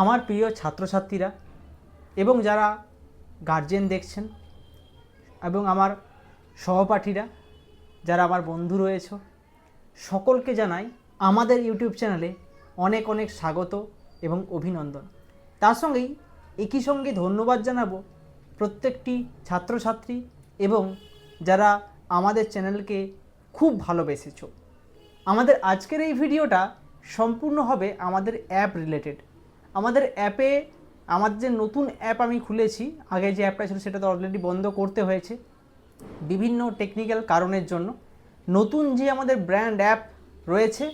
আমার প্রিয় ছাত্রছাত্রীরা এবং যারা গার্জেন দেখছেন এবং আমার সহপাঠীরা, যারা আমার বন্ধু রয়েছে, সকলকে জানাই আমাদের ইউটিউব চ্যানেলে অনেক অনেক স্বাগত এবং অভিনন্দন। তার সঙ্গেই একই সঙ্গে ধন্যবাদ জানাব প্রত্যেকটি ছাত্রছাত্রী এবং যারা আমাদের চ্যানেলকে খুব ভালোবেসেছো। আমাদের আজকের এই ভিডিওটা সম্পূর্ণ হবে আমাদের অ্যাপ রিলেটেড আমাদের অ্যাপে আমাদের যে নতুন অ্যাপ আমি খুলেছি, আগে যে অ্যাপটা ছিল সেটা তো অলরেডি বন্ধ করতে হয়েছে বিভিন্ন টেকনিক্যাল কারণের জন্য। নতুন যে আমাদের ব্র্যান্ড অ্যাপ রয়েছে,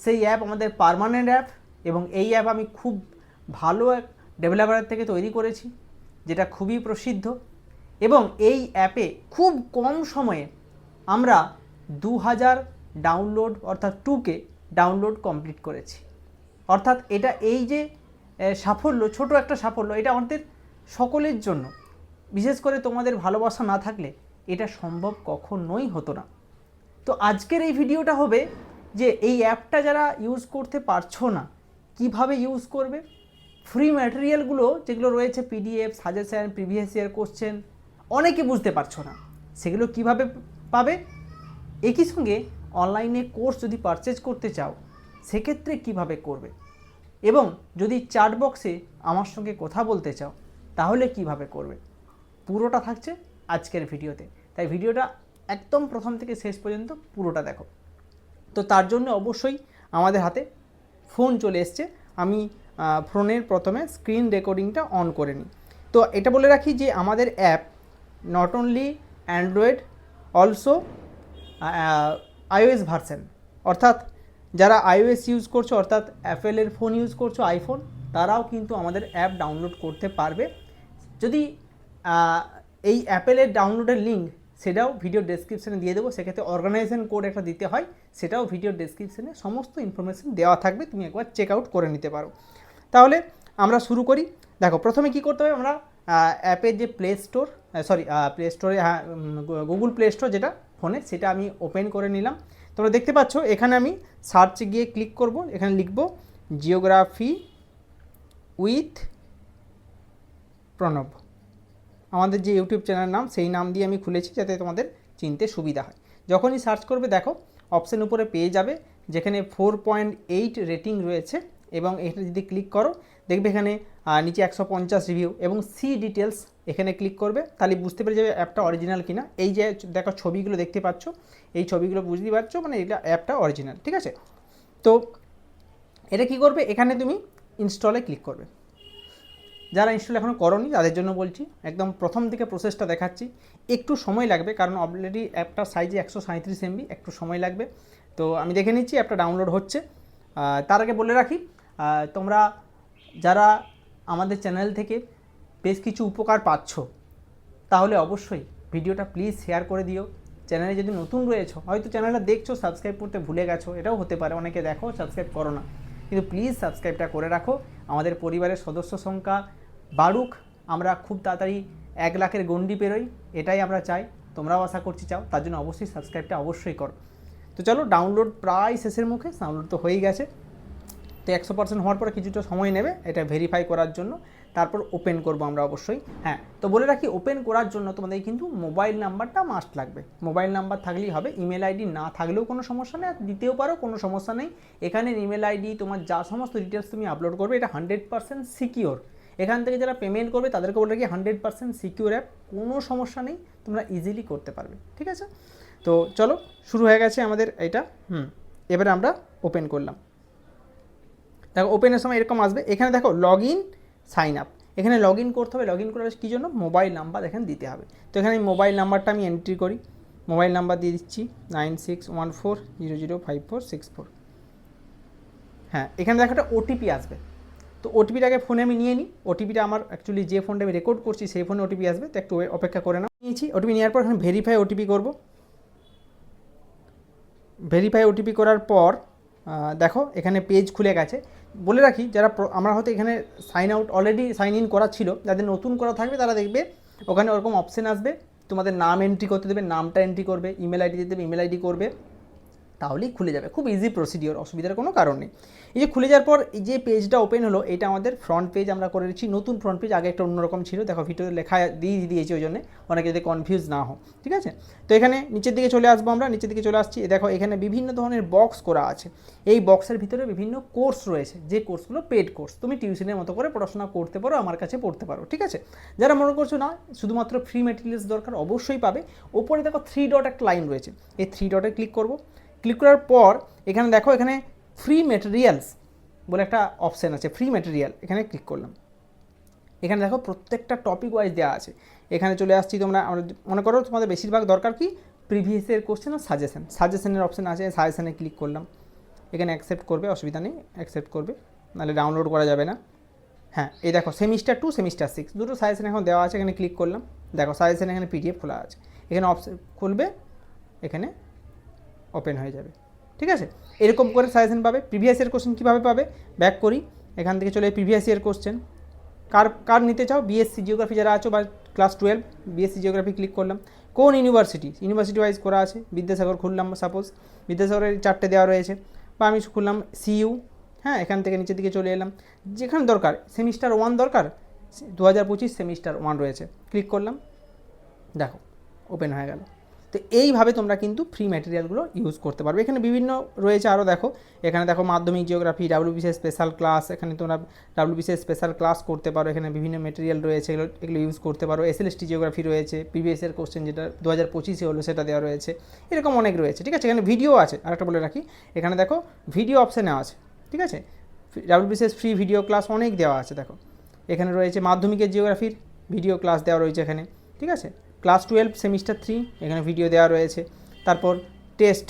সেই অ্যাপ আমাদের পার্মানেন্ট অ্যাপ এবং এই অ্যাপ আমি খুব ভালো এক ডেভেলপারের থেকে তৈরি করেছি, যেটা খুবই প্রসিদ্ধ এবং এই অ্যাপে খুব কম সময়ে আমরা দু হাজার ডাউনলোড অর্থাৎ টুকে ডাউনলোড কমপ্লিট করেছি। অর্থাৎ এটা এই যে সাফল্য, ছোট একটা সাফল্য, এটা আমাদের সকলের জন্য। বিশেষ করে তোমাদের ভালোবাসা না থাকলে এটা সম্ভব কখনোই হতো না। তো আজকের এই ভিডিওটা হবে যে এই অ্যাপটা যারা ইউজ করতে পারছ না, কীভাবে ইউজ করবে? ফ্রি ম্যাটেরিয়ালগুলো যেগুলো রয়েছে PDF suggestion previous year question অনেকে বুঝতে পারছ না। সেগুলো কীভাবে পাবে? একই সঙ্গে অনলাইনে কোর্স যদি পারচেজ করতে চাও, সেক্ষেত্রে কীভাবে করবে? এবং যদি চাট বক্সে আমার সঙ্গে কথা বলতে চাও, তাহলে কীভাবে করবে? পুরোটা থাকছে আজকের ভিডিওতে। তাই ভিডিওটা একদম প্রথম থেকে শেষ পর্যন্ত পুরোটা দেখো। তো তার জন্য অবশ্যই আমাদের হাতে ফোন চলে এসছে। আমি ফোনের প্রথমে স্ক্রিন রেকর্ডিংটা অন করে নিই। তো এটা বলে রাখি যে আমাদের app not only android also iOS version অর্থাৎ যারা আইওএস ইউজ করছ, অর্থাৎ অ্যাপেলের ফোন ইউজ করছ আইফোন তারাও কিন্তু আমাদের অ্যাপ ডাউনলোড করতে পারবে। যদি এই অ্যাপেলের ডাউনলোডের লিঙ্ক সেটাও ভিডিও ডেসক্রিপশনে দিয়ে দেবো। সেক্ষেত্রে অর্গানাইজেশন কোড একটা দিতে হয়, সেটাও ভিডিও ডেসক্রিপশনে সমস্ত ইনফরমেশন দেওয়া থাকবে, তুমি একবার চেক আউট করে নিতে পারো। তাহলে আমরা শুরু করি। দেখো, প্রথমে কি করতে হবে, আমরা অ্যাপের যে প্লে স্টোর সরি প্লে স্টোরে হ্যাঁ গুগল প্লে স্টোর যেটা ফোনে সেটা আমি ওপেন করে নিলাম। তোমরা দেখতে পাচ্ছ, এখানে আমি সার্চে গিয়ে ক্লিক করব, এখানে লিখব জিওগ্রাফি উইথ প্রণব। আমাদের যে ইউটিউব চ্যানেলের নাম, সেই নাম দিয়ে আমি খুলেছি যাতে তোমাদের চিনতে সুবিধা হয়। যখনই সার্চ করবে, দেখো অপশান উপরে পেয়ে যাবে, যেখানে ফোর পয়েন্ট এইট রেটিং রয়েছে, এবং এটা যদি ক্লিক করো দেখবে এখানে নিচে একশো পঞ্চাশ রিভিউ এবং সি ডিটেলস এখানে ক্লিক করবে, তাহলে বুঝতে পেরে যাবে অ্যাপটা অরিজিনাল কিনা। এই যে দেখো ছবিগুলো দেখতে পাচ্ছ, এই ছবিগুলো বুঝতেই পারছ মানে এটা অ্যাপটা অরিজিনাল ঠিক আছে? তো এটা কি করবে? এখানে তুমি ইনস্টলে ক্লিক করবে। যারা ইনস্টল এখনও করনি, তাদের জন্য বলছি, একদম প্রথম থেকে প্রসেসটা দেখাচ্ছি। একটু সময় লাগবে, কারণ অলরেডি অ্যাপটার সাইজে একশো সাঁত্রিশ এমবি একটু সময় লাগবে। তো আমি দেখে নিচ্ছি অ্যাপটা ডাউনলোড হচ্ছে। তার আগে বলে রাখি তোমরা যারা আমাদের চ্যানেল থেকে বেশ কিছু উপকার পাচ্ছ, তাহলে অবশ্যই ভিডিওটা প্লিজ শেয়ার করে দিও। চ্যানেলে যদি নতুন রয়েছো, হয়তো চ্যানেলটা দেখছ সাবস্ক্রাইব করতে ভুলে গেছো, এটাও হতে পারে, অনেকে দেখো সাবস্ক্রাইব করো না। কিন্তু প্লিজ সাবস্ক্রাইবটা করে রাখো। আমাদের পরিবারের সদস্য সংখ্যা বাড়ুক, আমরা খুব তাড়াতাড়ি এক লাখের গণ্ডি পেরোই, এটাই আমরা চাই। তোমরাও আশা করছি চাও, তার জন্য অবশ্যই সাবস্ক্রাইবটা অবশ্যই করো। তো চলো ডাউনলোড প্রায় শেষের মুখে ডাউনলোড তো হয়েই গেছে। তো একশো পার্সেন্ট হওয়ার পরে কিছুটা সময় নেবে এটা ভেরিফাই করার জন্য। তারপর ওপেন করব আমরা অবশ্যই। হ্যাঁ তো বলে রাখি ওপেন করার জন্য তোমাদের কিন্তু মোবাইল নাম্বারটা মাস্ট লাগবে। মোবাইল নাম্বার থাকলেই হবে ইমেল আইডি না থাকলেও কোনো সমস্যা নেই দিতেও পারো, কোনো সমস্যা নেই। এখানে ইমেল আইডি তোমার যা সমস্ত ডিটেলস তুমি আপলোড করবে, এটা হান্ড্রেড পার্সেন্ট সিকিওর এখান থেকে যারা পেমেন্ট করবে, তাদেরকে বলে রাখি হান্ড্রেড পার্সেন্ট সিকিউর অ্যাপ কোনো সমস্যা নেই, তোমরা ইজিলি করতে পারবে, ঠিক আছে? তো চলো, শুরু হয়ে গেছে আমাদের এটা। হুম, এবারে আমরা ওপেন করলাম। দেখো ওপেনের সময় এরকম আসবে। এখানে দেখো লগ ইন সাইন আপ এখানে লগ ইন করতে হবে। লগ ইন করার কী জন্য? মোবাইল নাম্বার এখানে দিতে হবে। তো এখানে মোবাইল নাম্বারটা আমি এন্ট্রি করি। মোবাইল নাম্বার দিয়ে দিচ্ছি nine six one four zero zero five four six four হ্যাঁ এখানে দেখো একটা ওটিপি আসবে। তো ওটিপিটাকে ফোনে আমি নিয়ে নিই। ওটিপিটা আমার অ্যাকচুয়ালি যে ফোনটা আমি রেকর্ড করছি, সেই ফোনে ওটিপি আসবে। তো একটু অপেক্ষা করে নাও। নিয়েছি। ওটিপি নেওয়ার পর এখানে ভেরিফাই ওটিপি করব। ভেরিফাই ওটিপি করার পর দেখো, এখানে পেজ খুলে গেছে। বলে রাখি, যারা আমরা হয়তো এখানে sign out already sign in করা ছিল, যাদের নতুন করা থাকবে, তারা দেখবে ওখানে ওরকম অপশান আসবে। তোমাদের নাম এন্ট্রি করতে দেবে, নামটা এন্ট্রি করবে ইমেল আইডি দিতে দেবে ইমেল আইডি করবে। তাহলেই খুলে যাবে। খুব ইজি প্রসিডিওর অসুবিধার কোনো কারণ নেই। এই যে খুলে যাওয়ার পর এই যে পেজটা ওপেন হলো, এটা আমাদের ফ্রন্ট পেজ আমরা করে দিচ্ছি। নতুন ফ্রন্ট পেজ আগে একটা অন্যরকম ছিল। দেখো ভিডিওতে লেখা দিয়ে দিয়েছি ওই জন্য। অনেকে যদি কনফিউজ না হও, ঠিক আছে? তো এখানে নিচের দিকে চলে আসব আমরা। নিচের দিকে চলে আসছি। দেখো, এখানে বিভিন্ন ধরনের বক্স করা আছে। এই বক্সের ভিতরে বিভিন্ন কোর্স রয়েছে। যে কোর্সগুলো পেড কোর্স তুমি টিউশনের মতো করে পড়াশোনা করতে পারো, আমার কাছে পড়তে পারো, ঠিক আছে? যারা মনে করছ না, শুধুমাত্র ফ্রি মেটেরিয়ালস দরকার অবশ্যই পাবে। ওপরে দেখো থ্রি ডট একটা লাইন রয়েছে। এই থ্রি ডটে ক্লিক করব। ক্লিক করার পর এখানে দেখো এখানে ফ্রি মেটেরিয়ালস বলে একটা অপশান আছে ফ্রি মেটেরিয়াল এখানে ক্লিক করলাম। এখানে দেখো প্রত্যেকটা টপিক ওয়াইজ দেওয়া আছে। এখানে চলে আসছি তোমরা মনে করো তোমাদের বেশিরভাগ দরকার কি? প্রিভিয়াসের কোশ্চেন আর সাজেশন সাজেশনের অপশান আছে সাজেশানে ক্লিক করলাম। এখানে অ্যাকসেপ্ট করবে, অসুবিধা নেই অ্যাকসেপ্ট করবে, নাহলে ডাউনলোড করা যাবে না। হ্যাঁ এই দেখো সেমিস্টার টু সেমিস্টার সিক্স দুটো সাজেশন এখন দেওয়া আছে, এখানে ক্লিক করলাম। দেখো সাজেশন এখানে পিডিএফ খোলা আছে। এখানে অপশন খুলবে, এখানে ওপেন হয়ে যাবে। ঠিক আছে? এরকম করে সাজেশন পাবে। প্রিভিয়াস ইয়ার কোশ্চেন কীভাবে পাবে? ব্যাক করি। এখান থেকে চলে প্রিভিয়াস ইয়ার কোশ্চেন কার কার নিতে চাও? বিএসসি জিওগ্রাফি যারা আছো বা class twelve BSc geography click করলাম। কোন ইউনিভার্সিটি ইউনিভার্সিটি ওয়াইজ করা আছে। বিদ্যাসাগর খুললাম সাপোজ বিদ্যাসাগরের চারটে দেওয়া রয়েছে। বা আমি খুললাম সিইউ হ্যাঁ এখান থেকে নিচের দিকে চলে এলাম। যেখানে দরকার। সেমিস্টার ওয়ান দরকার। দু হাজার পঁচিশ সেমিস্টার ওয়ান রয়েছে। ক্লিক করলাম। দেখো ওপেন হয়ে গেল। তো এইভাবে তোমরা কিন্তু ফ্রি ম্যাটেরিয়ালগুলো ইউজ করতে পারবে। এখানে বিভিন্ন রয়েছে আরও দেখো। এখানে দেখো মাধ্যমিক জিওগ্রাফি ডাব্লিউবিসিএস স্পেশাল ক্লাস এখানে তোমরা ডাব্লিউবিসিএস স্পেশাল ক্লাস করতে পারো। এখানে বিভিন্ন মেটেরিয়াল রয়েছে, এগুলো এগুলো ইউজ করতে পারো। এস এসএলএসটি জিওগ্রাফি রয়েছে প্রিভিয়াসের কোশ্চেন যেটা দু হাজার পঁচিশে হলো সেটা দেওয়া রয়েছে। এরকম অনেক রয়েছে, ঠিক আছে? এখানে ভিডিও আছে। আরেকটা বলে রাখি, এখানে দেখো ভিডিও অপশানে আছে, ঠিক আছে? ডাব্লিউবিসিএস ফ্রি ভিডিও ক্লাস অনেক দেওয়া আছে, দেখো। এখানে রয়েছে মাধ্যমিকের জিওগ্রাফির ভিডিও ক্লাস দেওয়া রয়েছে এখানে, ঠিক আছে? ক্লাস টুয়েলভ, সেমিস্টার থ্রি, এখানে ভিডিও দেওয়া রয়েছে। তারপর টেস্ট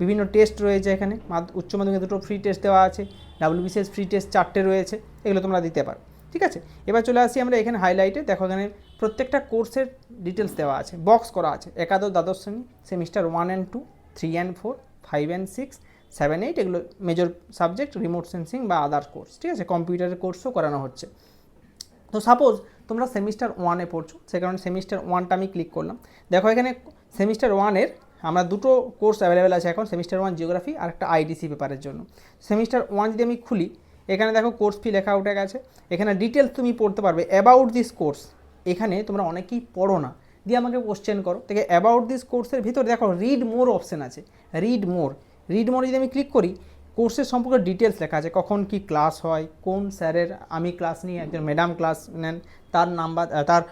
বিভিন্ন টেস্ট রয়েছে এখানে। উচ্চ মাধ্যমিকে দুটো ফ্রি টেস্ট দেওয়া আছে। ডাব্লিউবিসিএস ফ্রি টেস্ট চারটে রয়েছে। এগুলো তোমরা দিতে পারো। ঠিক আছে? এবার চলে আসি আমরা এখানে হাইলাইটে দেখো এখানে প্রত্যেকটা কোর্সের ডিটেলস দেওয়া আছে। বক্স করা আছে। একাদশ, দ্বাদশ শ্রেণি semester one and two three and four five and six seven eight এগুলো মেজর সাবজেক্ট রিমোট সেন্সিং বা আদার কোর্স ঠিক আছে? কম্পিউটারের কোর্সও করানো হচ্ছে। তো সাপোজ তোমরা সেমিস্টার ওয়ানে পড়ছো, সে কারণে সেমিস্টার ওয়ানটা আমি ক্লিক করলাম। দেখো এখানে সেমিস্টার ওয়ানের আমরা দুটো কোর্স অ্যাভেলেবেল আছে এখন সেমিস্টার ওয়ান জিওগ্রাফি আর একটা আইডিসি পেপারের জন্য। সেমিস্টার ওয়ান যদি আমি খুলি, এখানে দেখো কোর্স ফি লেখা উঠে গেছে। এখানে ডিটেলস তুমি পড়তে পারবে অ্যাবাউট দিস কোর্স এখানে তোমরা অনেকেই পড়ো না, দিয়ে আমাকে কোশ্চেন করো। থেকে অ্যাবাউট দিস কোর্সের ভিতরে দেখো রিড মোর অপশান আছে রিড মোর রিড মোর যদি আমি ক্লিক করি কোর্সের সম্পর্কে ডিটেলস লেখা আছে, কখন কি ক্লাস হয়, কোন স্যারের আমি ক্লাস নিই একজন ম্যাডাম ক্লাস নেন তার নাম্বার তার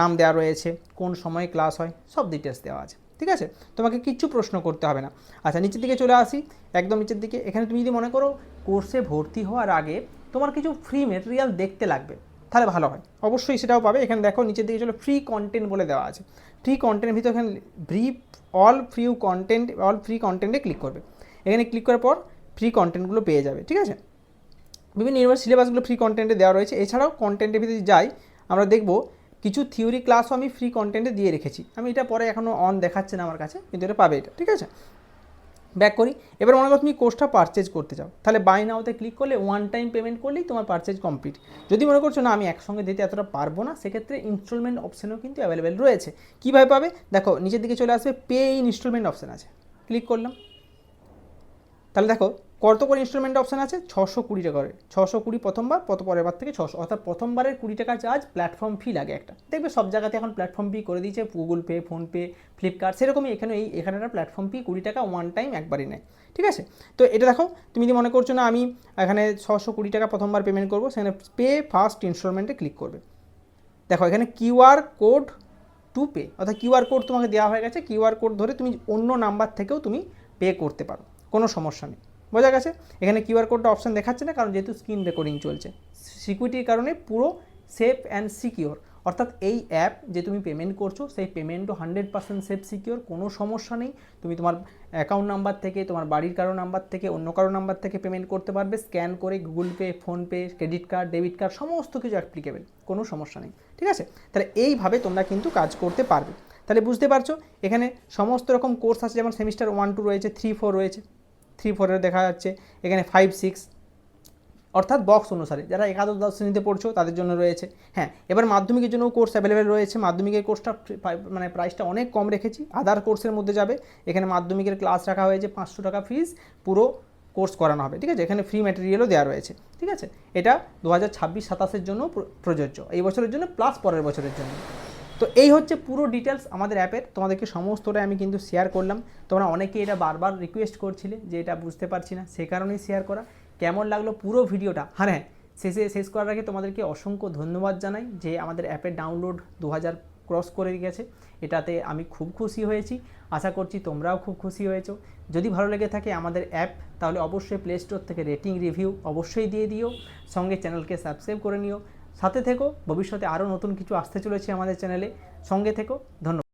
নাম দেওয়া রয়েছে, কোন সময়ে ক্লাস হয়, সব ডিটেলস দেওয়া আছে, ঠিক আছে? তোমাকে কিচ্ছু প্রশ্ন করতে হবে না। আচ্ছা নিচের দিকে চলে আসি, একদম নিচের দিকে। এখানে তুমি যদি মনে করো কোর্সে ভর্তি হওয়ার আগে তোমার কিছু ফ্রি মেটেরিয়াল দেখতে লাগবে, তাহলে ভালো হয়। অবশ্যই সেটাও পাবে। এখানে দেখো নিচের দিকে চলো ফ্রি কন্টেন্ট বলে দেওয়া আছে। ফ্রি কন্টেন্টের ভিতরে এখানে brief all free content all free কন্টেন্টে ক্লিক করবে। এখানে ক্লিক করার পর ফ্রি কন্টেন্টগুলো পেয়ে যাবে, ঠিক আছে? বিভিন্ন ইউনিভার্সিটি সিলেবাসগুলো ফ্রি কন্টেন্টে দেওয়া রয়েছে। এছাড়াও কন্টেন্টের ভিতরে যাই আমরা দেখব কিছু থিওরি ক্লাসও আমি ফ্রি কন্টেন্টে দিয়ে রেখেছি। আমি এটা পরে এখনও অন দেখাচ্ছে না আমার কাছে, কিন্তু এটা পাবে এটা, ঠিক আছে? ব্যাক করি। এবার মনে করো তুমি কোর্সটা পারচেজ করতে চাও, তাহলে বাই নাওতে ক্লিক করলে ওয়ান টাইম পেমেন্ট করলেই তোমার পারচেজ কমপ্লিট যদি মনে করছ না, আমি একসঙ্গে দিতে এতটা পারব না, সেক্ষেত্রে ইনস্টলমেন্ট অপশানও কিন্তু অ্যাভেলেবেল রয়েছে। কীভাবে পাবে? দেখো, নিচের দিকে চলে আসবে পে ইন ইনস্টলমেন্ট অপশান আছে। ক্লিক করলাম। তাহলে দেখো কত করে ইনস্টলমেন্ট অপশান আছে ছশো কুড়ি টাকা করে। ছশো কুড়ি প্রথমবার কত পরের বার থেকে ছশো অর্থাৎ প্রথমবারের কুড়ি টাকা চার্জ প্ল্যাটফর্ম ফি লাগে একটা। দেখবে সব জায়গাতে এখন প্ল্যাটফর্ম ফি করে দিয়েছে গুগল পে ফোনপে ফ্লিপকার্ট সেরকমই এখানে এই এখানে একটা প্ল্যাটফর্ম ফি কুড়ি টাকা ওয়ান টাইম একবারই নেয়। ঠিক আছে? তো এটা দেখো, তুমি যদি মনে করছ না আমি এখানে ছশো কুড়ি টাকা প্রথমবার পেমেন্ট করব, সেখানে পে ফার্স্ট ইনস্টলমেন্টে ক্লিক করবে। দেখো, এখানে কিউআর কোড টু পে অর্থাৎ কিউআর কোড তোমাকে দেওয়া হয়ে গেছে। কিউআর কোড ধরে তুমি অন্য নাম্বার থেকেও তুমি পে করতে পারো। কোনো সমস্যা নেই। বোঝা গেছে? এখানে কিউআর কোডটা অপশান দেখাচ্ছে না, কারণ যেহেতু স্ক্রিন রেকর্ডিং চলছে। সিকিউরিটির কারণে পুরো সেফ অ্যান্ড সিকিওর অর্থাৎ এই অ্যাপ যে তুমি পেমেন্ট করছ, সেই পেমেন্টও হান্ড্রেড পার্সেন্ট সেফ সিকিওর কোনো সমস্যা নেই। তুমি তোমার অ্যাকাউন্ট নাম্বার থেকে, তোমার বাড়ির কারও নাম্বার থেকে, অন্য কারও নাম্বার থেকে পেমেন্ট করতে পারবে। স্ক্যান করে Google Pay PhonePe credit card debit card সমস্ত কিছু অ্যাপ্লিকেবেল কোনো সমস্যা নেই। ঠিক আছে? তাহলে এইভাবে তোমরা কিন্তু কাজ করতে পারবে। তাহলে বুঝতে পারছ? এখানে সমস্ত রকম কোর্স আছে, যেমন সেমিস্টার ওয়ান টু রয়েছে থ্রি ফোর রয়েছে। থ্রি ফোরের দেখা যাচ্ছে। এখানে ফাইভ সিক্স অর্থাৎ বক্স অনুসারে যারা একাদশ, দ্বাদশ শ্রেণীতে পড়ছো, তাদের জন্য রয়েছে। হ্যাঁ এবার মাধ্যমিকের জন্য কোর্স অ্যাভেলেবেল রয়েছে। মাধ্যমিকের কোর্সটা মানে প্রাইসটা অনেক কম রেখেছি। আদার কোর্সের মধ্যে যাবে। এখানে মাধ্যমিকের ক্লাস রাখা হয়েছে পাঁচশো টাকা ফিস পুরো কোর্স করানো হবে, ঠিক আছে? এখানে ফ্রি ম্যাটেরিয়ালও দেওয়া রয়েছে, ঠিক আছে? এটা দু হাজার ছাব্বিশ, সাতাশের জন্য প্র- প্রযোজ্য। এই বছরের জন্য প্লাস পরের বছরের জন্য। তো এই হচ্ছে পুরো ডিটেলস আমাদের অ্যাপের তোমাদেরকে সমস্তটা আমি কিন্তু শেয়ার করলাম। তোমরা অনেকে এটা বারবার রিকোয়েস্ট করছিলে যে এটা বুঝতে পারছি না, সে কারণেই শেয়ার করা। কেমন লাগল পুরো ভিডিওটা? হ্যাঁ হ্যাঁ শেষে, শেষ করার আগে তোমাদেরকে অসংখ্য ধন্যবাদ জানাই যে আমাদের অ্যাপের ডাউনলোড দু হাজার ক্রস করে গেছে। এটাতে আমি খুব খুশি হয়েছি। আশা করছি তোমরাও খুব খুশি হয়েছো। যদি ভালো লেগে থাকে আমাদের অ্যাপ তাহলে অবশ্যই প্লে স্টোর থেকে রেটিং রিভিউ অবশ্যই দিয়ে দিও। সঙ্গে চ্যানেলকে সাবস্ক্রাইব করে নিও। সাথে থেকো ভবিষ্যতে আরও নতুন কিছু আসতে চলেছে আমাদের চ্যানেলে। সঙ্গে থেকো ধন্যবাদ।